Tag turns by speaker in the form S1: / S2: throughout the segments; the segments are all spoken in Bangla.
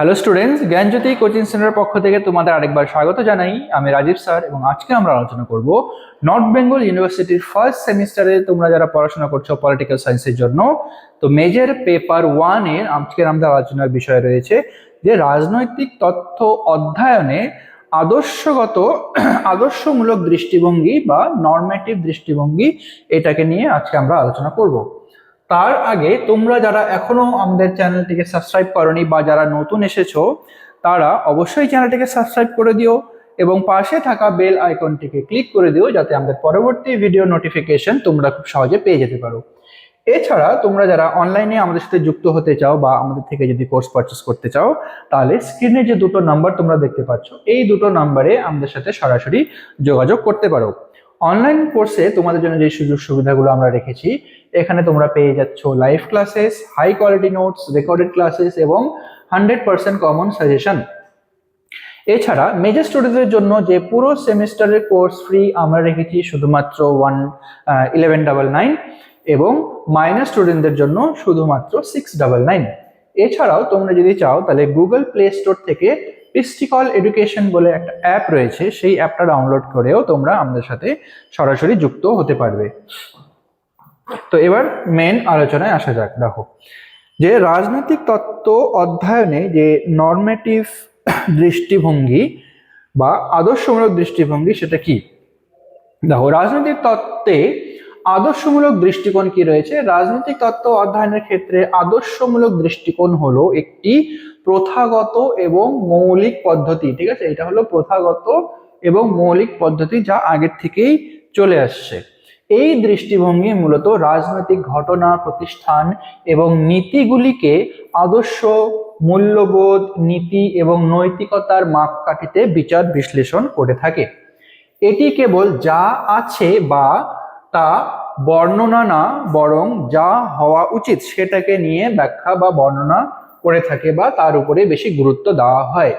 S1: হ্যালো স্টুডেন্টস জ্ঞানজ্যোতি কোচিং সেন্টারের পক্ষ থেকে তোমাদের আরেকবার স্বাগত জানাই। আমি রাজীব স্যার এবং আজকে আমরা আলোচনা করব নর্থ বেঙ্গল ইউনিভার্সিটির ফার্স্ট সেমিস্টারে তোমরা যারা পড়াশোনা করছ পলিটিক্যাল সায়েন্সের জন্য। তো মেজর পেপার ওয়ানের আজকের আমাদের আলোচনার বিষয় রয়েছে যে রাজনৈতিক তথ্য অধ্যয়নে আদর্শগত, আদর্শমূলক দৃষ্টিভঙ্গি বা নর্মেটিভ দৃষ্টিভঙ্গি এটাকে নিয়ে আজকে আমরা আলোচনা করব। তার আগে তোমরা যারা এখনও আমাদের চ্যানেলটিকে সাবস্ক্রাইব করনি বা যারা নতুন এসেছ, তারা অবশ্যই চ্যানেলটিকে সাবস্ক্রাইব করে দিও এবং পাশে থাকা বেল আইকনটিকে ক্লিক করে দিও যাতে আমাদের পরবর্তী ভিডিও নোটিফিকেশন তোমরা খুব সহজে পেয়ে যেতে পারো। এছাড়া তোমরা যারা অনলাইনে আমাদের সাথে যুক্ত হতে চাও বা আমাদের থেকে যদি কোর্স পারচেস করতে চাও, তাহলে স্ক্রিনে যে দুটো নাম্বার তোমরা দেখতে পাচ্ছ, এই দুটো নাম্বারে আমাদের সাথে সরাসরি যোগাযোগ করতে পারো। অনলাইন কোর্সে তোমাদের জন্য যে সুযোগ সুবিধাগুলো আমরা রেখেছি, এখানে তোমরা পেয়ে যাচ্ছ live classes high quality notes recorded classes এবং হান্ড্রেড পার্সেন্ট কমন সাজেশন এছাড়া মেজর স্টুডেন্টদের জন্য যে পুরো সেমিস্টারের কোর্স ফ্রি আমরা রেখেছি শুধুমাত্র ওয়ান ইলেভেন ডাবল নাইন এবং মাইনার স্টুডেন্টদের জন্য শুধুমাত্র সিক্স ডাবল নাইন এছাড়াও তোমরা যদি চাও তাহলে গুগল প্লে স্টোর থেকে পিস্টিকল এডুকেশন বলে একটা অ্যাপ রয়েছে, সেই অ্যাপটা ডাউনলোড করেও তোমরা আমাদের সাথে সরাসরি যুক্ত হতে পারবে। তো এবার মেন আলোচনায় আসা যাক, দেখো। যে রাজনৈতিক তত্ত্ব অধ্যয়নে যে নর্মেটিভ দৃষ্টিভঙ্গি বা আদর্শমূলক দৃষ্টিভঙ্গি সেটা কি? দেখো, রাজনৈতিক তত্ত্বে আদর্শমূলক দৃষ্টিকোণ কি রয়েছে? রাজনৈতিক তত্ত্ব অধ্যয়নের ক্ষেত্রে আদর্শমূলক দৃষ্টিকোণ হলো একটি প্রথাগত এবং মৌলিক পদ্ধতি, ঠিক আছে? এটা হলো প্রথাগত এবং মৌলিক পদ্ধতি যা আগের থেকেই চলে আসছে। এই দৃষ্টিভঙ্গি মূলত রাজনৈতিক ঘটনা, প্রতিষ্ঠান এবং নীতিগুলিকে আদর্শ, মূল্যবোধ, নীতি এবং নৈতিকতার মাপকাঠিতে বিচার বিশ্লেষণ করে থাকে। এটি কেবল যা আছে বা তা বর্ণনা না, বরং যা হওয়া উচিত সেটাকে নিয়ে ব্যাখ্যা বা বর্ণনা করে থাকে বা তার উপরে বেশি গুরুত্ব দেওয়া হয়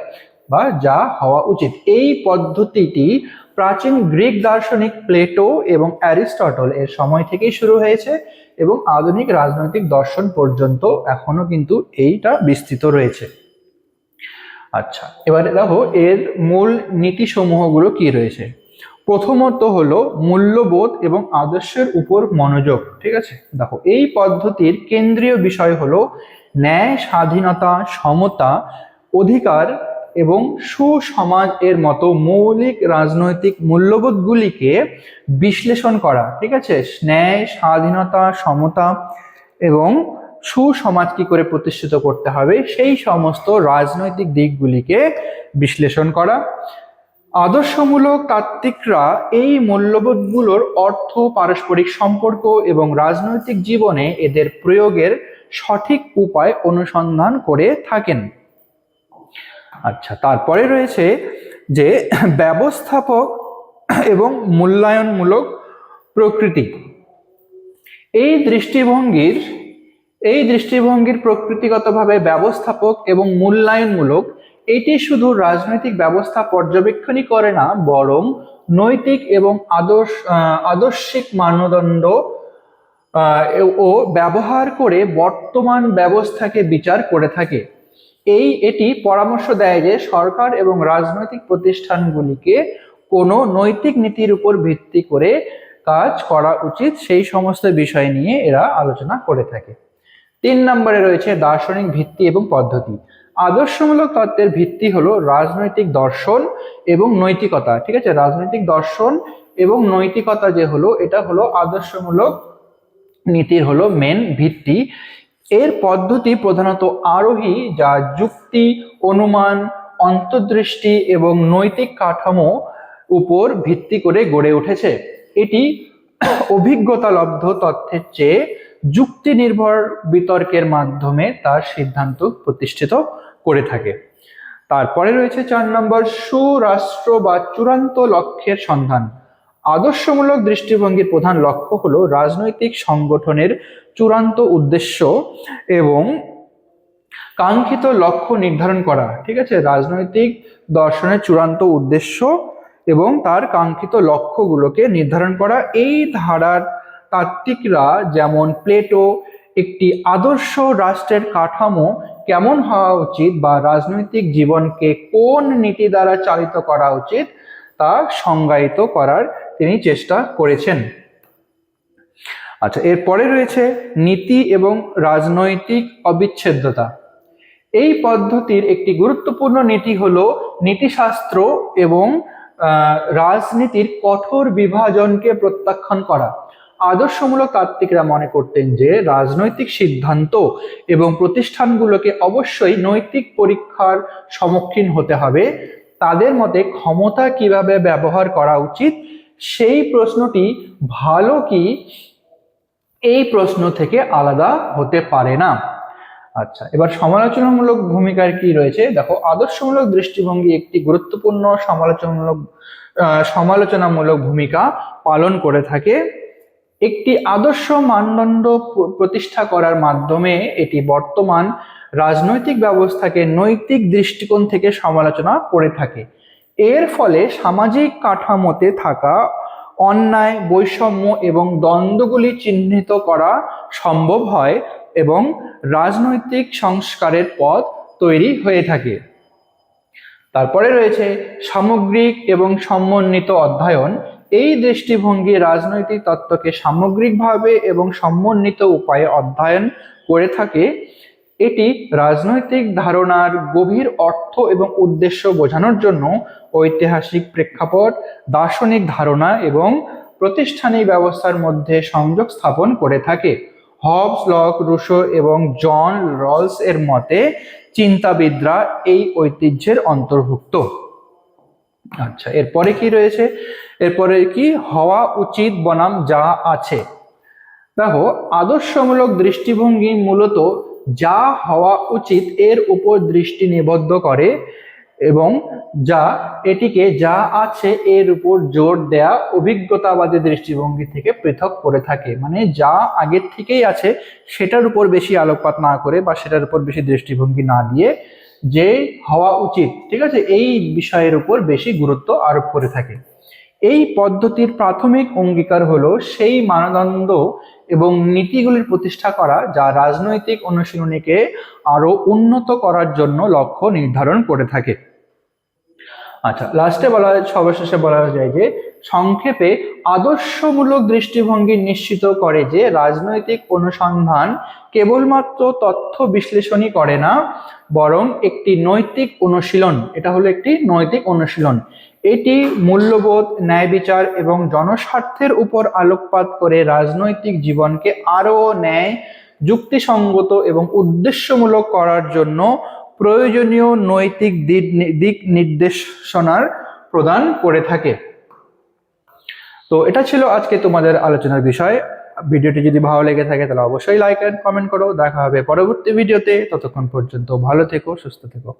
S1: বা যা হওয়া উচিত। এই পদ্ধতিটি প্রাচীন গ্রিক দার্শনিক প্লেটো এবং অ্যারিস্টটল এর সময় থেকেই শুরু হয়েছে এবং আধুনিক রাজনৈতিক দর্শন পর্যন্ত এখনও কিন্তু এইটা বিস্তৃত রয়েছে। আচ্ছা এবারে দেখো এর মূল নীতিসমূহগুলো কি রয়েছে? প্রথমত হলো মূল্যবোধ এবং আদর্শের উপর মনোযোগ, ঠিক আছে? দেখো, এই পদ্ধতির কেন্দ্রীয় বিষয় হলো ন্যায়, স্বাধীনতা, সমতা, অধিকার এবং সুসমাজ এর মতো মৌলিক রাজনৈতিক মূল্যবোধগুলিকে বিশ্লেষণ করা, ঠিক আছে? ন্যায়, স্বাধীনতা, সমতা এবং সুসমাজ কি করে প্রতিষ্ঠিত করতে হবে? সেই সমস্ত রাজনৈতিক দিকগুলিকে বিশ্লেষণ করা আদর্শমূলক তাত্ত্বিকরা এই মূল্যবোধগুলোর অর্থ, পারস্পরিক সম্পর্ক এবং রাজনৈতিক জীবনে এদের প্রয়োগের সঠিক উপায় অনুসন্ধান করে থাকেন। আচ্ছা তারপরে রয়েছে যে ব্যবস্থাপক এবং মূল্যায়নমূলক প্রকৃতি। এই দৃষ্টিভঙ্গির এই দৃষ্টিভঙ্গির প্রকৃতিগতভাবে ব্যবস্থাপক এবং মূল্যায়নমূলক এটি শুধু রাজনৈতিক ব্যবস্থা পর্যবেক্ষণই করে না, বরং নৈতিক এবং আদর্শ আদর্শিক মানদণ্ড ও ব্যবহার করে বর্তমান ব্যবস্থাকে বিচার করে থাকে। এই, এটি পরামর্শ দেয় যে সরকার এবং রাজনৈতিক প্রতিষ্ঠানগুলিকে কোনো নৈতিক নীতির উপর ভিত্তি করে কাজ করা উচিত, সেই সমস্ত বিষয় নিয়ে এরা আলোচনা করে থাকে। তিন নম্বরে রয়েছে দার্শনিক ভিত্তি এবং পদ্ধতি। আদর্শমূলক তত্ত্বের ভিত্তি হলো রাজনৈতিক দর্শন এবং নৈতিকতা, ঠিক আছে? রাজনৈতিক দর্শন এবং নৈতিকতা যে হলো, এটা হলো আদর্শমূলক নীতির হলো মেন ভিত্তি। এর পদ্ধতি প্রধানত আরোহী যা যুক্তি, অনুমান, অন্তর্দৃষ্টি এবং নৈতিক কাঠামো উপর ভিত্তি করে গড়ে উঠেছে। এটি অভিজ্ঞতালব্ধ তথ্যের চেয়ে যুক্তি নির্ভর বিতর্কের মাধ্যমে তার সিদ্ধান্ত প্রতিষ্ঠিত করে থাকে। তারপরে রয়েছে চার নম্বর, সুরাষ্ট্র বা চূড়ান্ত লক্ষ্যের সন্ধান। আদর্শমূলক দৃষ্টিভঙ্গির প্রধান লক্ষ্য হলো রাজনৈতিক সংগঠনের চূড়ান্ত উদ্দেশ্য এবং কাঙ্ক্ষিত লক্ষ্য নির্ধারণ করা, ঠিক আছে? রাজনৈতিক দর্শনের চূড়ান্ত উদ্দেশ্য এবং তার কাঙ্ক্ষিত লক্ষ্যগুলোকে নির্ধারণ করা। এই ধারার তাত্ত্বিকরা যেমন প্লেটো, একটি আদর্শ রাষ্ট্রের কাঠামো কেমন হওয়া উচিত বা রাজনৈতিক জীবনকে কোন নীতি দ্বারা চালিত করা উচিত তা সংজ্ঞায়িত করার তিনি চেষ্টা করেছেন। আচ্ছা এরপরে রয়েছে নীতি এবং রাজনৈতিক অবিচ্ছেদ্যতা। এই পদ্ধতির একটি গুরুত্বপূর্ণ নীতি হলো নীতিশাস্ত্র এবং রাজনীতির কঠোর বিভাজনকে প্রত্যাখ্যান করা। আদর্শমূলক তাত্ত্বিকরা মনে করতেন যে রাজনৈতিক সিদ্ধান্ত এবং প্রতিষ্ঠানগুলোকে অবশ্যই নৈতিক পরীক্ষার সম্মুখীন হতে হবে। তাদের মতে ক্ষমতা কীভাবে ব্যবহার করা উচিত, সেই প্রশ্নটি ভালো কি, এই প্রশ্ন থেকে আলাদা হতে পারে না। আচ্ছা এবার সমালোচনামূলক ভূমিকার কি রয়েছে? দেখো, আদর্শমূলক দৃষ্টিভঙ্গি একটি গুরুত্বপূর্ণ সমালোচনামূলক সমালোচনামূলক ভূমিকা পালন করে থাকে। একটি আদর্শ মানদণ্ড প্রতিষ্ঠা করার মাধ্যমে এটি বর্তমান রাজনৈতিক ব্যবস্থাকে নৈতিক দৃষ্টিকোণ থেকে সমালোচনা করে থাকে। এর ফলে সামাজিক কাঠামোতে থাকা অন্যায়, বৈষম্য এবং দ্বন্দ্বগুলি চিহ্নিত করা সম্ভব হয় এবং রাজনৈতিক সংস্কারের পথ তৈরি হয়ে থাকে। তারপরে রয়েছে সামগ্রিক এবং সমন্বিত অধ্যয়ন। এই দৃষ্টিভঙ্গি রাজনৈতিক তত্ত্বকে সামগ্রিকভাবে এবং সমন্বিত উপায়ে অধ্যয়ন করে থাকে, এটি রাজনৈতিক ধারণার গভীর অর্থ এবং উদ্দেশ্য বোঝানোর জন্য ঐতিহাসিক প্রেক্ষাপট, দার্শনিক ধারণা এবং প্রতিষ্ঠানিক ব্যবস্থার মধ্যে সংযোগ স্থাপন করে থাকে। হবস, লক, রুশো এবং জন রলস এর মতে চিন্তাবিদরা এই ঐতিহ্যের অন্তর্ভুক্ত। আচ্ছা এরপরে কি রয়েছে? এরপরে কি? হওয়া উচিত বনাম যা আছে। দেখো, আদর্শমূলক দৃষ্টিভঙ্গি মূলত যা হওয়া উচিত এর উপর দৃষ্টি নিবদ্ধ করে এবং যা এটিকে যা আছে এর উপর জোর দেয়া অভিজ্ঞতাবাদী দৃষ্টিভঙ্গি থেকে পৃথক করে থাকে। মানে যা আগের থেকেই আছে, সেটার উপর বেশি আলোকপাত না করে বা সেটার উপর বেশি দৃষ্টিভঙ্গি না দিয়ে যে হওয়া উচিত, ঠিক আছে? এই বিষয়ের উপর বেশি গুরুত্ব আরোপ করে থাকে। এই পদ্ধতির প্রাথমিক অঙ্গীকার হলো সেই মানদণ্ড এবং নীতিগুলির প্রতিষ্ঠা করা যা রাজনৈতিক অনুশীলনীকে আরও উন্নত করার জন্য লক্ষ্য নির্ধারণ করে থাকে। আচ্ছা লাস্টে বলা সর্বশেষে বলা যায় যে সংক্ষেপে আদর্শমূলক দৃষ্টিভঙ্গি নিশ্চিত করে যে রাজনৈতিক অনুসন্ধান কেবলমাত্র তথ্য বিশ্লেষণই করে না, বরং একটি নৈতিক অনুশীলন, এটা হলো একটি নৈতিক অনুশীলন। এটি মূল্যবোধ ন্যায় বিচার এবং জনস্বার্থের উপর আলোকপাত করে রাজনৈতিক জীবনকে আরও ন্যায়, যুক্তিসঙ্গত এবং উদ্দেশ্যমূলক করার জন্য প্রয়োজনীয় নৈতিক দিক দিক নির্দেশনার প্রদান করে থাকে। তো এটা ছিল আজকে তোমাদের আলোচনার বিষয়। ভিডিওটি যদি ভালো লেগে থাকে তাহলে অবশ্যই লাইক এন্ড কমেন্ট করো। দেখা হবে পরবর্তী ভিডিওতে। ততক্ষণ পর্যন্ত ভালো থেকো, সুস্থ থেকো।